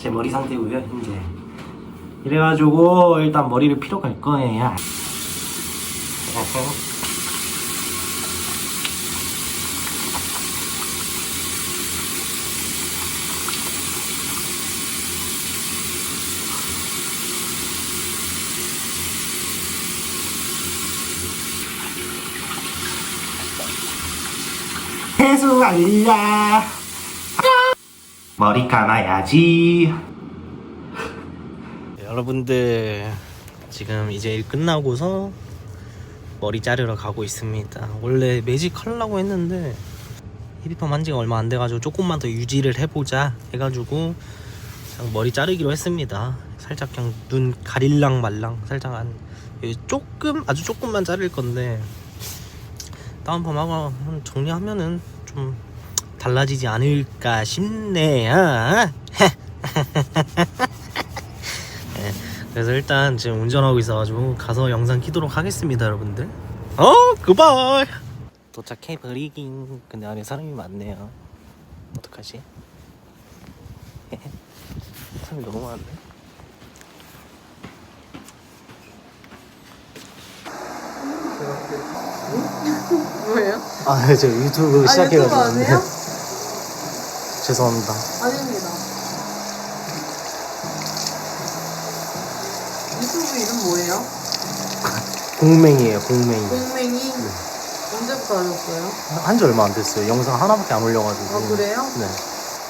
제 머리 상태고요 현재 이래가지고 일단 머리를 피러 갈 거예요. 세수 알라 머리 감아야지. 여러분들 지금 이제 일 끝나고서 머리 자르러 가고 있습니다. 원래 매직 하려고 했는데 히비펌 한 지가 얼마 안 돼가지고 조금만 더 유지를 해보자 해가지고 머리 자르기로 했습니다. 살짝 그냥 눈 가릴랑 말랑 살짝 한 조금 아주 조금만 자를 건데 다운펌 하고 정리하면은 좀 달라지지 않을까 싶네요. 네, 그래서 일단 지금 운전하고 있어가지고 가서 영상 키도록 하겠습니다, 여러분들. 어, 그발. 도착해 버리긴. 근데 안에 사람이 많네요. 어떡하지? 사람이 너무 많네. 뭐예요? 아, 저 유튜브 아, 시작해가지고. 유튜브 아세요? 죄송합니다. 아닙니다. 유튜브 이름 뭐예요? 공맹이에요, 공맹이. 공맹이 언제부터 하셨어요? 한 지 얼마 안 됐어요. 영상 하나밖에 안 올려가지고. 아 그래요? 네.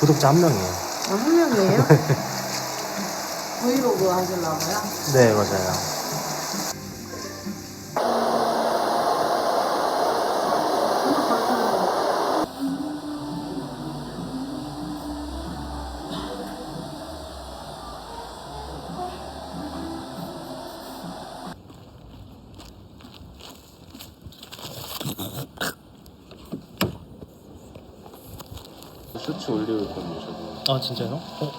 구독자 한 명이에요. 아, 한 명이에요? 브이로그 하시려고요? 네, 맞아요. 쇼츠 올리고 있거든요 저도 아, 진짜요? 어?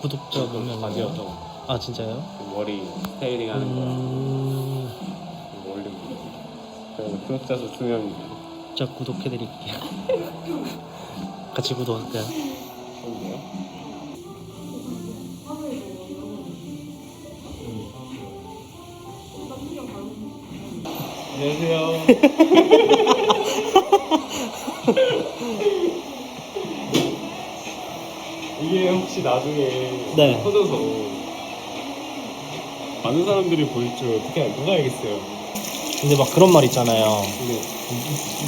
구독자 몇 명? 가게였다고 아, 진짜요? 머리 스타일링 하는 거 음... 이거 올리고 그래서 구독자 수 2명이에요 제가 구독해드릴게요. 같이 구독할까요? 좋은데요? 안녕하세요 이게 혹시 나중에 네. 터져서 많은 사람들이 볼줄 어떻게 누가 알겠어요 근데 막 그런 말 있잖아요. 근데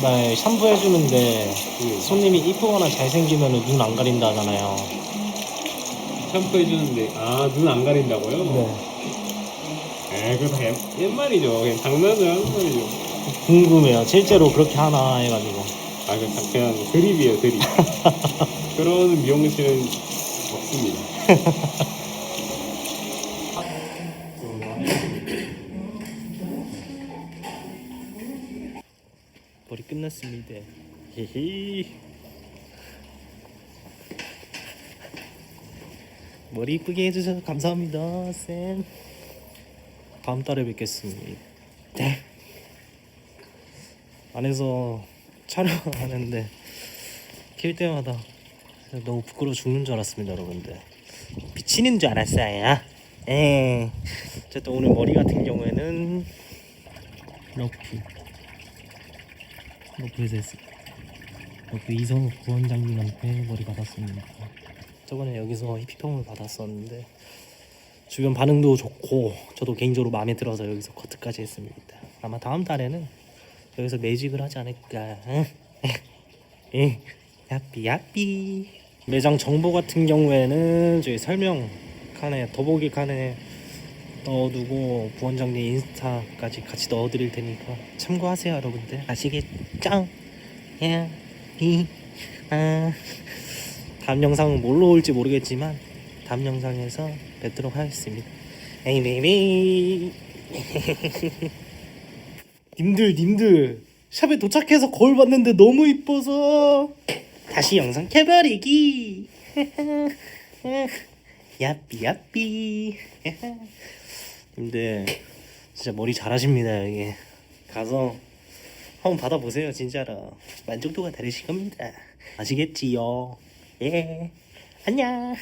나 샴푸 해주는데 그 손님이 이쁘거나 잘생기면 눈 안 가린다 하잖아요. 샴푸 해주는데 아 눈 안 가린다고요? 네. 에 그거 다 옛- 옛말이죠 그냥 장난을 하는 말이죠 궁금해요. 실제로 그렇게 하나 해가지고. 아 그냥, 다- 그냥 드립이에요 드립 그런 미용실은 없습니다 머리 끝났습니다. 히히. 머리 이쁘게 해주셔서 감사합니다, 쌤. 다음 달에 뵙겠습니다. 네. 안에서 촬영하는데 킬 때마다 너무 부끄러워 죽는 줄 알았습니다, 여러분들. 미치는 줄 알았어요. 에. 어쨌든 오늘 머리 같은 경우에는 러프. 러프에서 했습니다. 러프 이성욱 부원장님한테 머리 받았습니다. 저번에 여기서 히피펌을 받았었는데 주변 반응도 좋고 저도 개인적으로 마음에 들어서 여기서 커트까지 했습니다. 아마 다음 달에는 여기서 매직을 하지 않을까. 예, 야삐 야삐. 매장 정보 같은 경우에는 저희 설명 칸에 더보기 칸에 넣어두고 부원장님 인스타까지 같이 넣어드릴 테니까 참고하세요 여러분들 아시겠죠? 야, 이, 아. 다음 영상은 뭘로 올지 모르겠지만 다음 영상에서 뵙도록 하겠습니다 에이 베이비 님들 님들 샵에 도착해서 거울 봤는데 너무 이뻐서 다시 영상 켜버리기. 야삐 야삐. 님들 진짜 머리 잘하십니다 여기 가서 한번 받아보세요 진짜로. 만족도가 다르실 겁니다. 아시겠지요? 예. 안녕